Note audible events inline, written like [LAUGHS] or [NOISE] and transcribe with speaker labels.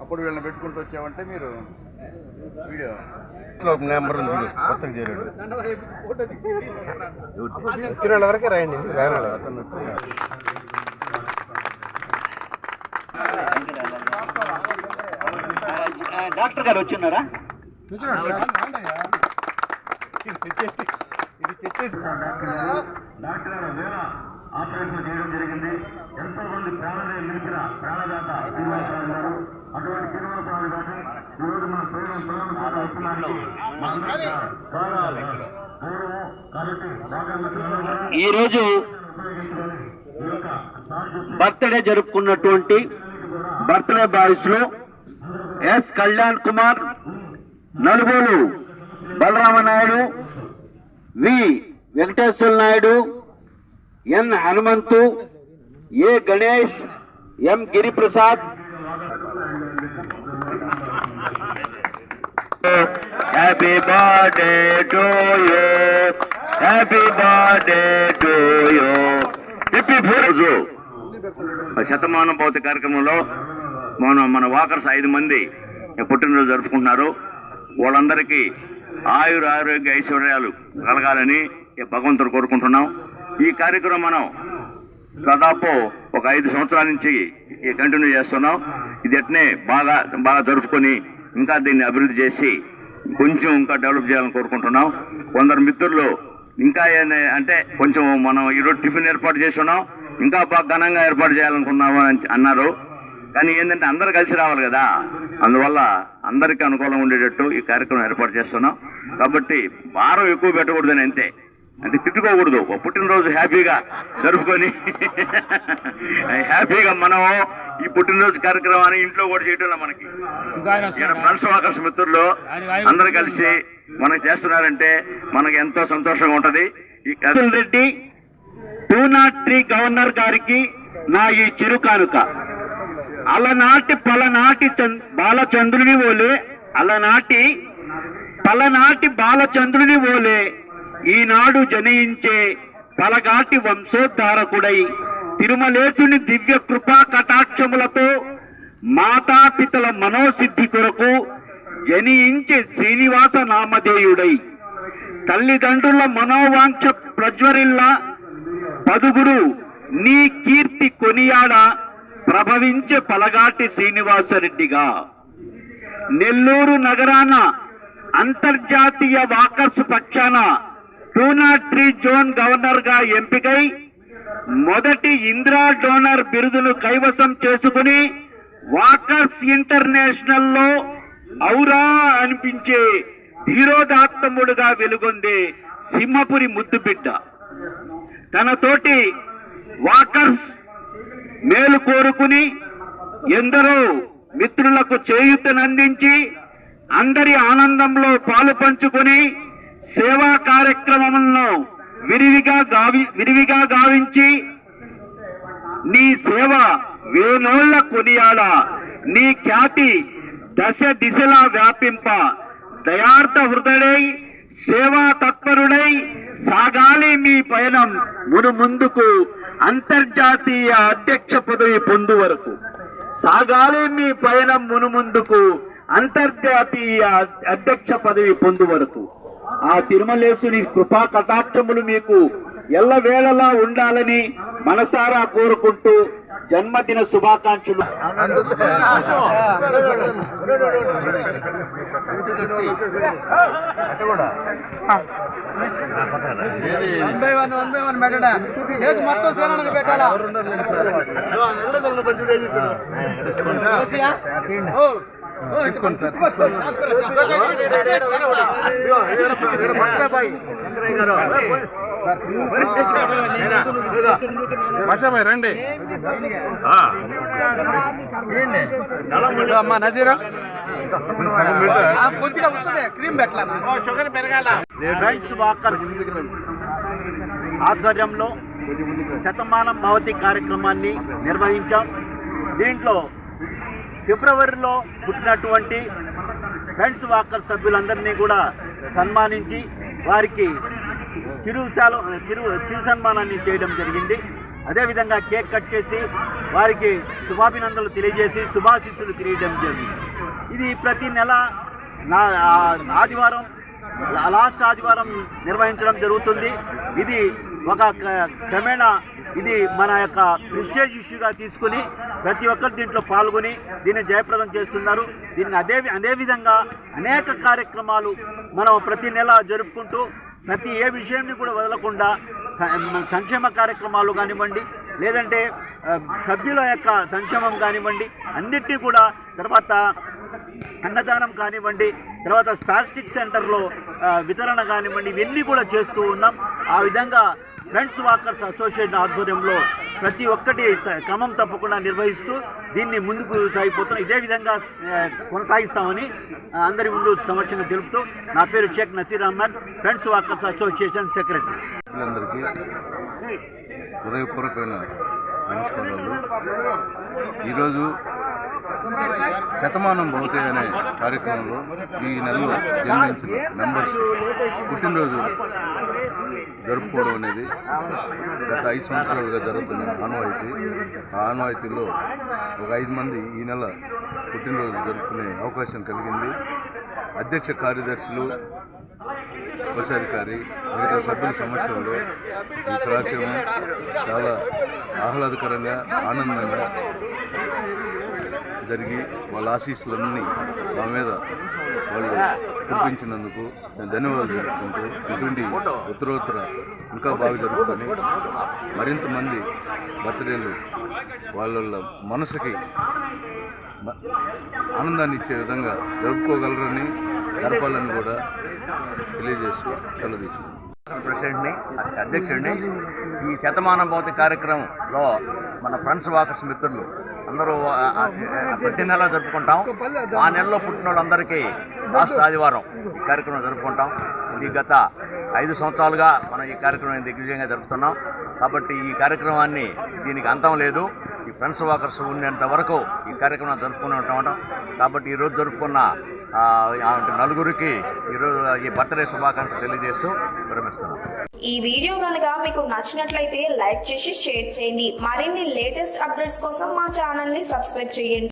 Speaker 1: అప్పుడు వీళ్ళని పెట్టుకుంటూ వచ్చామంటే మీరు వీడియో.
Speaker 2: నెంబర్ ఉంది చేరాడు వచ్చిన వాళ్ళ వరకే రాయండి రాని వాళ్ళు అతను.
Speaker 3: డాక్టర్ గారు వచ్చిన్నారా? డాక్టర్ గారు ఆపరేషన్ చేయడం జరిగింది. ఎంతో మంది ప్రాణాలు నిలిచిన ప్రాణదాత శ్రీనివాసరావు గారు అటువంటి శ్రీనివాసరావు గారు ఈరోజు మన ప్రేమ ప్రారంభ వస్తున్నానికి గౌరవం కాబట్టి
Speaker 4: ఈరోజు బర్త్డే జరుపుకున్నటువంటి birthday బాయ్స్లో S Kalyan Kumar Nalugolu Balaramanaidu V Venkateswara Naidu N Hanumanthu A Ganesh M Giriprasad? Happy birthday to you happy birthday to you రోజు శతమానం భౌతిక కార్యక్రమంలో మన మన వాకర్స్ ఐదు మంది పుట్టినరోజు జరుపుకుంటున్నారు. వాళ్ళందరికీ ఆయుర ఆరోగ్య ఐశ్వర్యాలు కలగాలని భగవంతుడు కోరుకుంటున్నాం. ఈ కార్యక్రమం మనం దాదాపు ఒక ఐదు సంవత్సరాల నుంచి కంటిన్యూ చేస్తున్నాం. ఇది ఎట్నే బాగా బాగా జరుపుకొని ఇంకా దీన్ని అభివృద్ధి చేసి కొంచెం ఇంకా డెవలప్ చేయాలని కోరుకుంటున్నాం. కొందరు మిత్రులు ఇంకా అంటే కొంచెం మనం ఈరోజు టిఫిన్ ఏర్పాటు చేస్తున్నాం. ఇంకా బాగా ఘనంగా ఏర్పాటు చేయాలనుకున్నాము అని అన్నారు. కానీ ఏంటంటే అందరు కలిసి రావాలి కదా. అందువల్ల అందరికీ అనుకూలంగా ఉండేటట్టు ఈ కార్యక్రమం ఏర్పాటు చేస్తున్నాం. కాబట్టి భారం ఎక్కువ పెట్టకూడదని అంతే. అంటే తిట్టుకోకూడదు. పుట్టినరోజు హ్యాపీగా జరుపుకొని. [LAUGHS] హ్యాపీగా మనం ఈ పుట్టినరోజు కార్యక్రమాన్ని ఇంట్లో కూడా చేయటం మనకి. ఫ్రెండ్స్ వాకర్స్ మిత్రులు. అందరు కలిసి మనకి చేస్తున్నారంటే మనకి ఎంతో సంతోషంగా ఉంటది. Reddy two not three governor గారికి నా ఈ చిరు కానుక. అలనాటి పలనాటి బాలచంద్రుని ఓలే అలనాటి పలనాటి బాలచంద్రుని ఓలే ఈనాడు జనయించే పలగాటి వంశోద్ధారకుడై తిరుమలేశుని దివ్య కృపా కటాక్షములతో మాతాపితల మనోసిద్ధి కొరకు జనించే శ్రీనివాస నామధేయుడై తల్లిదండ్రుల మనోవాంఛ ప్రజ్వరిల్లా పదుగురు నీ కీర్తి కొనియాడ ప్రభవించే పలగాటి శ్రీనివాసరెడ్డిగా. నెల్లూరు నగరాన అంతర్జాతీయ వాకర్స్ పక్షాన టూ నాట్ త్రీ జోన్ గవర్నర్గా ఎంపికై మొదటి ఇందిరా డోనర్ బిరుదును కైవసం చేసుకుని వాకర్స్ ఇంటర్నేషనల్లో ఔరా అనిపించే ధీరోదాత్తముడుగా వెలుగొంది సింహపురి ముద్దుబిడ్డ. తనతోటి వాకర్స్ మేలు కోరుకుని ఎందరో మిత్రులకు చేయూతనందించి అందరి ఆనందంలో పాలు పంచుకొని సేవా కార్యక్రమములను విరివిగా గావి విరివిగా గావించి నీ సేవ వేనోళ్ళ కొనియాడ నీ ఖ్యాతి దశ దిశలా వ్యాపింప. దయార్థ హృదయుడై సేవా తత్పరుడై సాగాలి మీ పయనం మును ముందుకు అంతర్జాతీయ అధ్యక్ష పదవి పొందు వరకు. సాగాలి మీ పయనం మును ముందుకు అంతర్జాతీయ అధ్యక్ష పదవి పొందు వరకు. ఆ తిరుమలేసుని కృపా కటాక్షములు మీకు ఎల్లవేళలా ఉండాలని మనసారా కోరుకుంటూ జన్మదిన శుభాకాంక్షలు
Speaker 5: మొత్తం తీసుకోండి సార్
Speaker 2: వర్షమై రండి
Speaker 5: అమ్మా నజీరా కొద్దిగా వస్తుంది క్రీమ్ పెట్టాలా
Speaker 4: ఫ్రెండ్స్ వాకర్స్ ఆధ్వర్యంలో శతమానం భవతి కార్యక్రమాన్ని నిర్వహించాం. దీంట్లో ఫిబ్రవరిలో పుట్టినటువంటి ఫ్రెండ్స్ వాకర్ సభ్యులందరినీ కూడా సన్మానించి వారికి చిరు చాలు చిరు చిరు సన్మానాన్ని చేయడం జరిగింది. అదేవిధంగా కేక్ కట్ చేసి వారికి శుభాభినందనలు తెలియజేసి శుభాశీస్సులు తెలియడం జరిగింది. ఇది ప్రతి నెల నా ఆదివారం లాస్ట్ ఆదివారం నిర్వహించడం జరుగుతుంది. ఇది ఒక క్ర- క్రమేణా ఇది మన యొక్క ప్రిస్టేజ్ ఇష్యూగా తీసుకుని ప్రతి ఒక్కరు దీంట్లో పాల్గొని దీన్ని జయప్రదం చేస్తున్నారు. దీన్ని అదే అదేవిధంగా అనేక కార్యక్రమాలు మనం ప్రతి నెల జరుపుకుంటూ ప్రతి ఏ విషయాన్ని కూడా వదలకుండా సంక్షేమ కార్యక్రమాలు కానివ్వండి లేదంటే సభ్యుల యొక్క సంక్షేమం కానివ్వండి అన్నిటినీ కూడా తర్వాత అన్నదానం కానివ్వండి తర్వాత స్పాస్టిక్ సెంటర్లో వితరణ కానివ్వండి ఇవన్నీ కూడా చేస్తూ ఉన్నాం. ఆ విధంగా ఫ్రెండ్స్ వాకర్స్ అసోసియేషన్ ఆధ్వర్యంలో ప్రతి ఒక్కటి త- క్రమం తప్పకుండా నిర్వహిస్తూ దీన్ని ముందుకు సాగిపోతున్నాం. ఇదే విధంగా కొనసాగిస్తామని అందరి ముందు సమక్షంగా తెలుపుతూ నా పేరు Sheikh Naseer Ahmed friends walkers association secretary.
Speaker 6: అందరికీ హృదయపూర్వకమైన నమస్కారాలు. ఈరోజు శతమానం భవతే అనే కార్యక్రమంలో ఈ నెలలో జన్మించిన మెంబర్స్ పుట్టినరోజు జరుపుకోవడం అనేది గత ఐదు సంవత్సరాలుగా జరుగుతున్న ఆనవాయితీ. ఆ ఆనవాయితీలో ఒక ఐదు మంది ఈ నెల పుట్టినరోజు జరుపుకునే అవకాశం కలిగింది. అధ్యక్ష కార్యదర్శులు ఉపశాధికారి మిగతా సభ్యుల సమక్షంలో ఈ కార్యక్రమం చాలా ఆహ్లాదకరంగా ఆనందంగా జరిగి వాళ్ళ ఆశీస్సులన్నీ మా మీద వాళ్ళు కురిపించినందుకు నేను ధన్యవాదాలు జరుపుకుంటూ ఇటువంటి ఉత్తరోత్తర ఇంకా బాగా జరుగుతుంది. మరింత మంది బర్త్డేలు వాళ్ళ మనసుకి ఆనందాన్ని ఇచ్చే విధంగా జరుపుకోగలరని జరపాలని కూడా తెలియజేస్తూ సెలవు
Speaker 7: ప్రెసిడెంట్ని అధ్యక్షుడిని ఈ శతమానం భౌతిక కార్యక్రమంలో మన ఫ్రెండ్స్ వాకర్స్ మిత్రులు అందరూ ప్రతి నెల జరుపుకుంటాం. ఆ నెలలో పుట్టిన వాళ్ళందరికీ లాస్ట్ ఆదివారం ఈ కార్యక్రమం జరుపుకుంటాం. ఇది గత ఐదు సంవత్సరాలుగా మనం ఈ కార్యక్రమం దిగ్విజయంగా జరుపుతున్నాం. కాబట్టి ఈ కార్యక్రమాన్ని దీనికి అంతం లేదు. ఈ ఫ్రెండ్స్ వాకర్స్ ఉన్నంత వరకు ఈ కార్యక్రమం జరుపుకుని ఉంటాం. కాబట్టి ఈరోజు జరుపుకున్న నలుగురికి ఈరోజు ఈ బర్త్డే శుభాకాంక్షలు తెలియజేస్తూ విరమిస్తున్నాం.
Speaker 8: ఈ వీడియో కనుక మీకు నచ్చినట్లయితే లైక్ చేసి షేర్ చేయండి. మరిన్ని లేటెస్ట్ అప్డేట్స్ కోసం మా ఛానల్ని సబ్స్క్రైబ్ చేయండి.